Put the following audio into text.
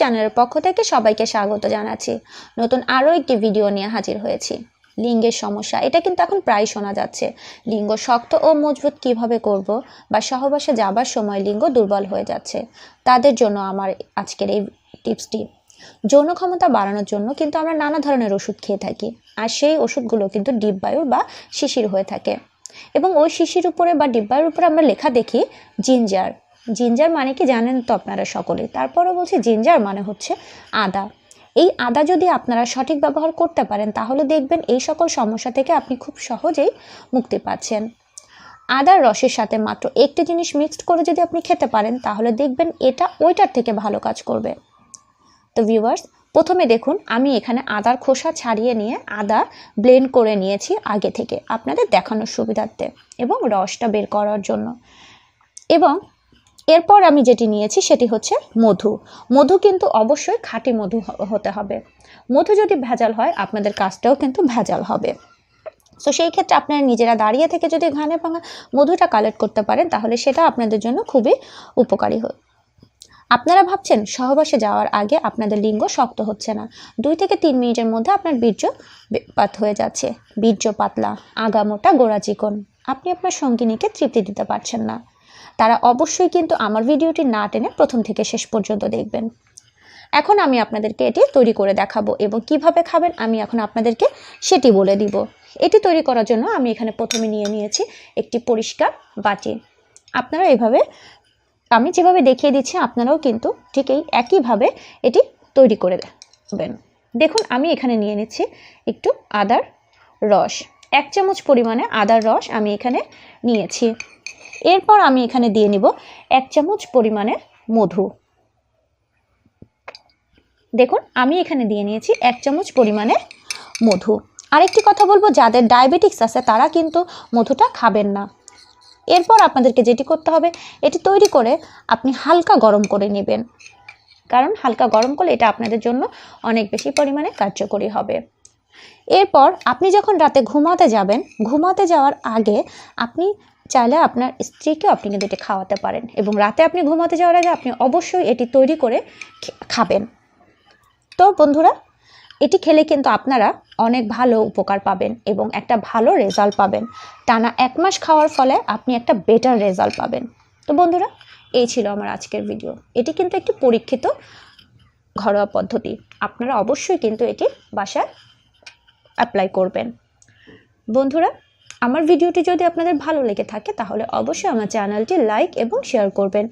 চ্যানেলের পক্ষ থেকে সবাইকে স্বাগত জানাচ্ছি। নতুন আরও একটি ভিডিও নিয়ে হাজির হয়েছি। লিঙ্গের সমস্যা, এটা কিন্তু এখন প্রায় শোনা যাচ্ছে। লিঙ্গ শক্ত ও মজবুত কীভাবে করব বা সহবাসে যাবার সময় লিঙ্গ দুর্বল হয়ে যাচ্ছে, তাদের জন্য আমার আজকের এই টিপসটি। যৌন ক্ষমতা বাড়ানোর জন্য কিন্তু আমরা নানা ধরনের ওষুধ খেয়ে থাকি, আর সেই ওষুধগুলো কিন্তু ডিপবায়ুর বা শিশির হয়ে থাকে। এবং ওই শিশির উপরে বা ডিব্বার উপরে আমরা লেখা দেখি, জিঞ্জার। জিঞ্জার মানে কি জানেন তো আপনারা সকলেই? তারপরও বলছি জিঞ্জার মানে হচ্ছে আদা। এই আদা যদি আপনারা সঠিক ব্যবহার করতে পারেন, তাহলে দেখবেন এই সকল সমস্যা থেকে আপনি খুব সহজেই মুক্তি পাচ্ছেন। আদার রসের সাথে মাত্র একটি জিনিস মিক্সড করে যদি আপনি খেতে পারেন, তাহলে দেখবেন এটা ওইটার থেকে ভালো কাজ করবে। তো ভিউয়ার্স, প্রথমে দেখুন, আমি এখানে আদার খোসা ছাড়িয়ে নিয়ে আদা ব্লেন্ড করে নিয়েছি আগে থেকে। আপনাদের দেখানোর সুবিধার্থে এবং রসটা বের করার জন্য। এবং এরপর আমি যেটি নিয়েছি সেটি হচ্ছে মধু। মধু কিন্তু অবশ্যই খাঁটি মধু হতে হবে। মধু যদি ভেজাল হয়, আপনাদের কাজটাও কিন্তু ভেজাল হবে। তো সেই ক্ষেত্রে আপনারা নিজেরা দাঁড়িয়ে থেকে যদি ঘানে ভাঙা মধুটা কালেক্ট করতে পারেন, তাহলে সেটা আপনাদের জন্য খুবই উপকারী হয় আপনারা ভাবছেন সহবাসে যাওয়ার আগে আপনাদের লিঙ্গ শক্ত হচ্ছে না। দুই থেকে তিন মিনিটের মধ্যে আপনার বীর্য পাত হয়ে যাচ্ছে। বীর্য পাতলা, আগা মোটা গোড়া চিকন। আপনি আপনার সঙ্গিনীকে তৃপ্তি দিতে পারছেন না। তারা অবশ্যই কিন্তু আমার ভিডিওটি না টেনে প্রথম থেকে শেষ পর্যন্ত দেখবেন। এখন আমি আপনাদেরকে এটি তৈরি করে দেখাবো এবং কীভাবে খাবেন আমি এখন আপনাদেরকে সেটি বলে দিব। এটি তৈরি করার জন্য আমি এখানে প্রথমে নিয়ে নিয়েছি একটি পরিষ্কার বাটি। আপনারা এভাবে, আমি যেভাবে দেখিয়ে দিচ্ছি, আপনারাও কিন্তু ঠিক এই একইভাবে এটি তৈরি করে দেবেন। দেখুন, আমি এখানে নিয়ে নিচ্ছি একটু আদার রস। এক চামচ পরিমাণে আদার রস আমি এখানে নিয়েছি। এরপর আমি এখানে দিয়ে নিব এক চামচ পরিমাণে মধু। দেখুন, আমি এখানে দিয়ে নিয়েছি এক চামচ পরিমাণে মধু। আরেকটি কথা বলব, যাদের ডায়াবেটিক্স আছে তারা কিন্তু মধুটা খাবেন না। এরপর আপনাদেরকে যেটি করতে হবে, এটি তৈরি করে আপনি হালকা গরম করে নেবেন। কারণ হালকা গরম করলে এটা আপনাদের জন্য অনেক বেশি পরিমাণে কার্যকরী হবে। এরপর আপনি যখন রাতে ঘুমাতে যাবেন, ঘুমাতে যাওয়ার আগে আপনি চাইলে আপনার স্ত্রীকে আপনি কিন্তু এটি খাওয়াতে পারেন এবং রাতে আপনি ঘুমাতে যাওয়ার আগে আপনি অবশ্যই এটি তৈরি করে খাবেন। তো বন্ধুরা, এটি খেলে কিন্তু আপনারা অনেক ভালো উপকার পাবেন এবং একটা ভালো রেজাল্ট পাবেন। টানা এক মাস খাওয়ার ফলে আপনি একটা বেটার রেজাল্ট পাবেন। তো বন্ধুরা, এই ছিল আমার আজকের ভিডিও। এটি কিন্তু একটি পরীক্ষিত ঘরোয়া পদ্ধতি। আপনারা অবশ্যই কিন্তু এটি বাসায় অ্যাপ্লাই করবেন। বন্ধুরা, আমার ভিডিওটি যদি আপনাদের ভালো লেগে থাকে, তাহলে অবশ্যই আমার চ্যানেলটি লাইক এবং শেয়ার করবেন।